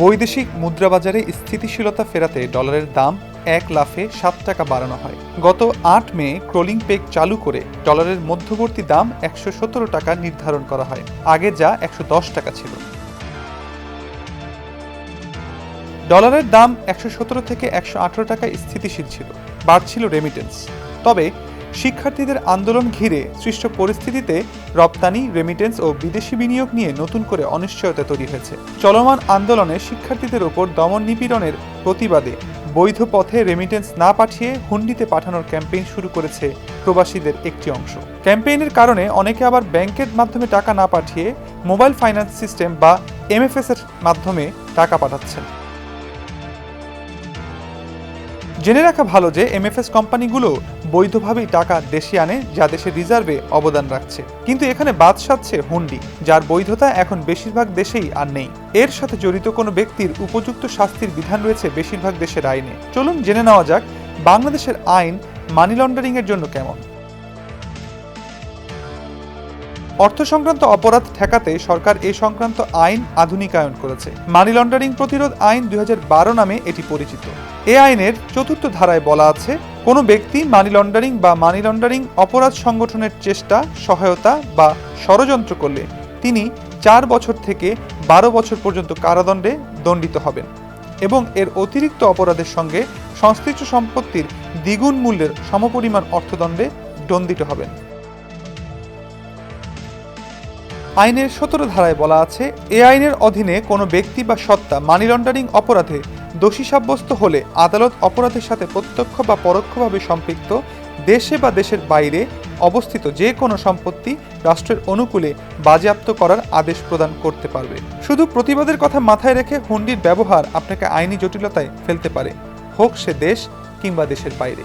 বৈদেশিক মুদ্রাবাজারে স্থিতিশীলতা ফেরাতে ডলারের দাম এক লাফে সাত টাকা বাড়ানো হয়। গত আট মে ক্রোলিং পেক চালু করে ডলারের মধ্যবর্তী দাম একশো সতেরো টাকা নির্ধারণ করা হয়। আগে যা একশো দশ টাকা ছিল। ডলারের দাম একশো সতেরো থেকে একশো টাকায় স্থিতিশীল ছিল। বাড়ছিল রেমিটেন্স তবে শিক্ষার্থীদের আন্দোলন ঘিরে সৃষ্ট পরিস্থিতিতে রপ্তানি রেমিটেন্স ও বিদেশি বিনিয়োগ নিয়ে নতুন করে অনিশ্চয়তা তৈরি হয়েছে। চলমান আন্দোলনে শিক্ষার্থীদের ওপর দমন নিপীড়নের প্রতিবাদে বৈধ পথে রেমিটেন্স না পাঠিয়ে হুন্ডিতে পাঠানোর ক্যাম্পেইন শুরু করেছে প্রবাসীদের একটি অংশ। ক্যাম্পেইনের কারণে অনেকে আবার ব্যাংকের মাধ্যমে টাকা না পাঠিয়ে মোবাইল ফাইন্যান্স সিস্টেম বা এমএফএস এর মাধ্যমে টাকা পাঠাচ্ছেন। জেনে রাখা ভালো যে এমএফএস কোম্পানিগুলো বৈধভাবেই টাকা দেশে আনে যা দেশের রিজার্ভে অবদান রাখছে। কিন্তু এখানে বাদ সাধছে হুন্ডি, যার বৈধতা এখন বেশিরভাগ দেশেই আর নেই। এর সাথে জড়িত কোনো ব্যক্তির উপযুক্ত শাস্তির বিধান রয়েছে বেশিরভাগ দেশের আইনে। চলুন জেনে নেওয়া যাক বাংলাদেশের আইন মানি লন্ডারিং এর জন্য কেমন। অর্থ সংক্রান্ত অপরাধ ঠেকাতে সরকার এ সংক্রান্ত আইন আধুনিকায়ন করেছে। মানি লন্ডারিং প্রতিরোধ আইন দুই হাজার বারো নামে এটি পরিচিত। এ আইনের চতুর্থ ধারায় বলা আছে কোনো ব্যক্তি মানি লন্ডারিং বা মানি লন্ডারিং অপরাধ সংগঠনের চেষ্টা, সহায়তা বা ষড়যন্ত্র করলে তিনি চার বছর থেকে বারো বছর পর্যন্ত কারাদণ্ডে দণ্ডিত হবেন এবং এর অতিরিক্ত অপরাধের সঙ্গে সংশ্লিষ্ট সম্পত্তির দ্বিগুণ মূল্যের সমপরিমাণ অর্থদণ্ডে দণ্ডিত হবেন। আইনের সতেরো ধারায় বলা আছে, এ আইনের অধীনে কোনো ব্যক্তি বা সত্তা মানি লন্ডারিং অপরাধে দোষী সাব্যস্ত হলে আদালত অপরাধের সাথে প্রত্যক্ষ বা পরোক্ষভাবে সম্পৃক্ত দেশে বা দেশের বাইরে অবস্থিত যে কোনো সম্পত্তি রাষ্ট্রের অনুকূলে বাজেয়াপ্ত করার আদেশ প্রদান করতে পারবে। শুধু প্রতিবাদের কথা মাথায় রেখে হুন্ডির ব্যবহার আপনাকে আইনি জটিলতায় ফেলতে পারে। হোক সে দেশ কিংবা দেশের বাইরে।